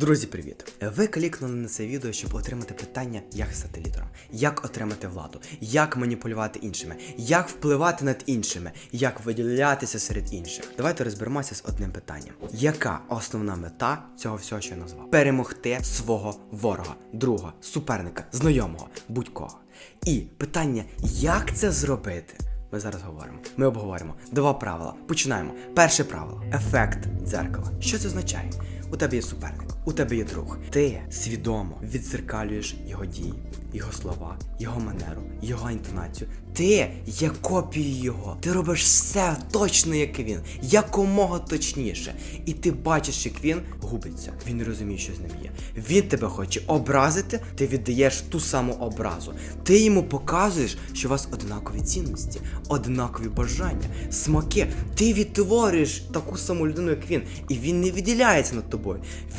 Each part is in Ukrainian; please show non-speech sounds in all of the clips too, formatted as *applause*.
Друзі, привіт! Ви клікнули на це відео, щоб отримати питання, як стати лідером, як отримати владу, як маніпулювати іншими, як впливати над іншими, як виділятися серед інших. Давайте розберемося з одним питанням: яка основна мета цього всього, що я назвав? Перемогти свого ворога, друга, суперника, знайомого, будь-кого. І питання, як це зробити? Ми зараз говоримо. Ми обговоримо два правила. Починаємо. Перше правило ефект дзеркала. Що це означає? У тебе є суперник, у тебе є друг. Ти свідомо відзеркалюєш його дії, його слова, його манеру, його інтонацію. Ти є копією його. Ти робиш все точно, як він, якомога точніше. І ти бачиш, як він губиться. Він не розуміє, що з ним є. Він тебе хоче образити, ти віддаєш ту саму образу. Ти йому показуєш, що у вас однакові цінності, однакові бажання, смаки. Ти відтворюєш таку саму людину, як він, і він не відділяється над тобою.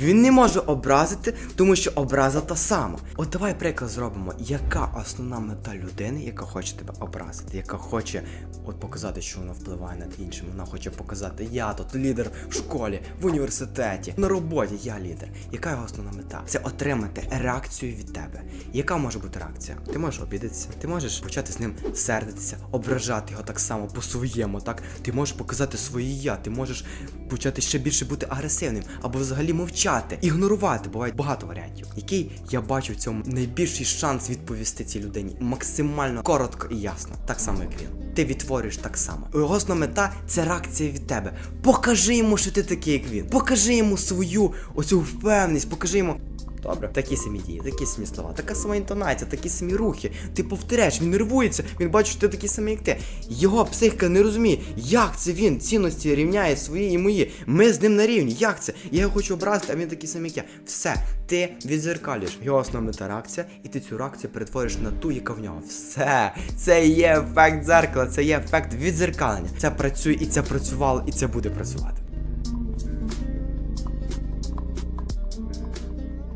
Він не може образити, тому що образа та сама. От давай приклад зробимо, яка основна мета людини, яка хоче тебе образити, яка хоче от показати, що вона впливає над іншим. Вона хоче показати, я тут лідер в школі, в університеті, на роботі, я лідер. Яка його основна мета? Це отримати реакцію від тебе. Яка може бути реакція? Ти можеш обідатися, ти можеш почати з ним сердитися, ображати його так само по-своєму, так? Ти можеш показати своє я, ти можеш почати ще більше бути агресивним, або взагалі мовчати, ігнорувати. Буває багато варіантів. Який я бачу в цьому найбільший шанс відповісти цій людині максимально коротко і ясно, так само як він. Ти відтворюєш так само. Його основна мета це реакція від тебе. Покажи йому, що ти такий, як він. Покажи йому свою оцю впевненість, покажи йому. Добре, такі самі дії, такі самі слова, така сама інтонація, такі самі рухи. Ти повторяєш, він нервується, він бачить, що ти такий самий, як ти. Його психіка не розуміє, як це він цінності рівняє свої і мої. Ми з ним на рівні. Як це? Я його хочу образити, а він такий самий, як я. Все, ти відзеркалюєш його основна та реакція, і ти цю реакцію перетвориш на ту, яка в нього. Все, це є ефект дзеркала, це є ефект відзеркалення. Це працює і це працювало, і це буде працювати.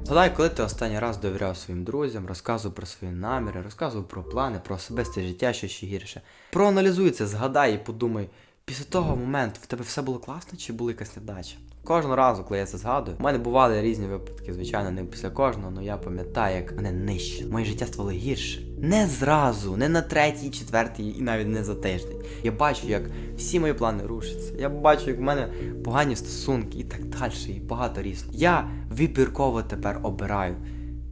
Згадай, коли ти останній раз довіряв своїм друзям, розказував про свої наміри, розказував про плани, про особисте життя, що ще гірше. Проаналізуй це, згадай і подумай, після того моменту в тебе все було класно чи була якась невдача? Кожного разу, коли я це згадую, у мене бували різні випадки, звичайно, не після кожного, але я пам'ятаю, як мене нижче. Моє життя ствало гірше. Не зразу, не на третій, четвертій і навіть не за тиждень. Я бачу, як всі мої плани рушаться. Я бачу, як в мене погані стосунки і так далі, і багато різних. Я вибірково тепер обираю.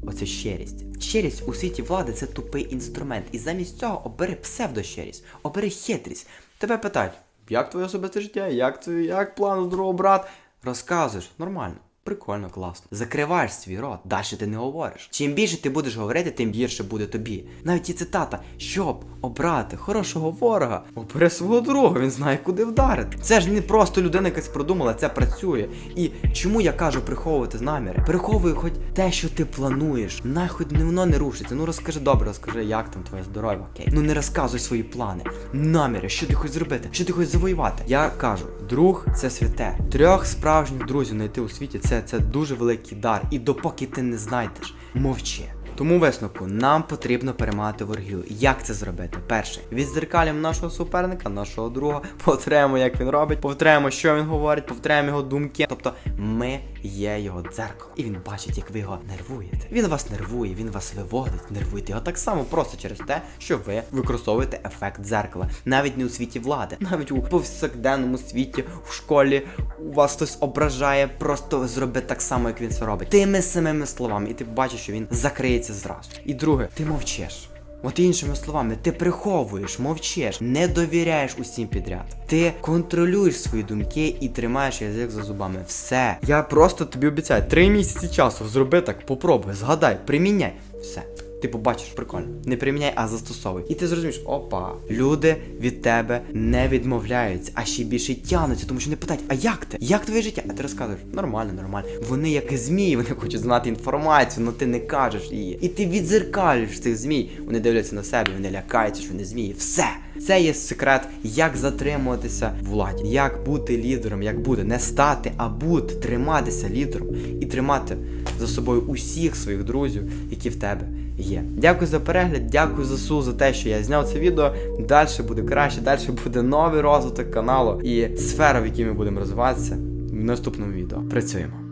Оце щирість. Щирість у світі влади це тупий інструмент. І замість цього обери псевдощирість, обери хитрість. Тебе питають, як твоє особисте життя, як твій, як план здорового брат? Розказуєш, нормально. Прикольно, класно. Закриваєш свій рот, далі ти не говориш. Чим більше ти будеш говорити, тим гірше буде тобі. Навіть і цитата, щоб обрати хорошого ворога, обери свого друга, він знає, куди вдарити. Це ж не просто людина якась продумала, це працює. І чому я кажу приховувати наміри? Приховуй хоч те, що ти плануєш. Нахуй воно не рушиться. Ну розкажи добре, розкажи, як там твоє здоров'я, окей. Ну не розказуй свої плани, наміри, що ти хочеш зробити, що ти хочеш завоювати. Я кажу, друг це святе. Трьох справжніх друзів знайти у світі це, це дуже великий дар. І допоки ти не знайдеш, мовчи. Тому висновку нам потрібно перемагати ворогів. Як це зробити? Перше, відзеркалюємо нашого суперника, нашого друга, *laughs* повторяємо, як він робить, повторяємо, що він говорить, повторяємо його думки. Тобто ми є його дзеркало, і він бачить, як ви його нервуєте. Він вас нервує, він вас виводить, нервуєте його так само просто через те, що ви використовуєте ефект дзеркала. Навіть не у світі влади, навіть у повсякденному світі, в школі у вас хтось ображає, просто зроби так само, як він це робить. Тими самими словами, і ти бачиш, що він закриється зразу. І друге, ти мовчиш. От іншими словами, ти приховуєш, мовчиш, не довіряєш усім підряд. Ти контролюєш свої думки і тримаєш язик за зубами. Все. Я просто тобі обіцяю, три місяці часу зроби так, попробуй, згадай, приміняй. Все. Ти побачиш, прикольно. Не приміняй, а застосовуй. І ти зрозумієш, опа, люди від тебе не відмовляються, а ще більше тягнуться, тому що не питають, а як ти? Як твоє життя? А ти розказуєш, нормально, нормально. Вони як і змії, вони хочуть знати інформацію, але ти не кажеш її. І ти відзеркалюєш цих змій. Вони дивляться на себе, вони лякаються, що вони змії. Все. Це є секрет, як затримуватися владі, як бути лідером, як бути, не стати, а бути, триматися лідером і тримати за собою усіх своїх друзів, які в тебе є. Дякую за перегляд, дякую за су за те, що я зняв це відео. Далі буде краще, далі буде новий розвиток каналу і сфера, в якій ми будемо розвиватися в наступному відео. Працюємо.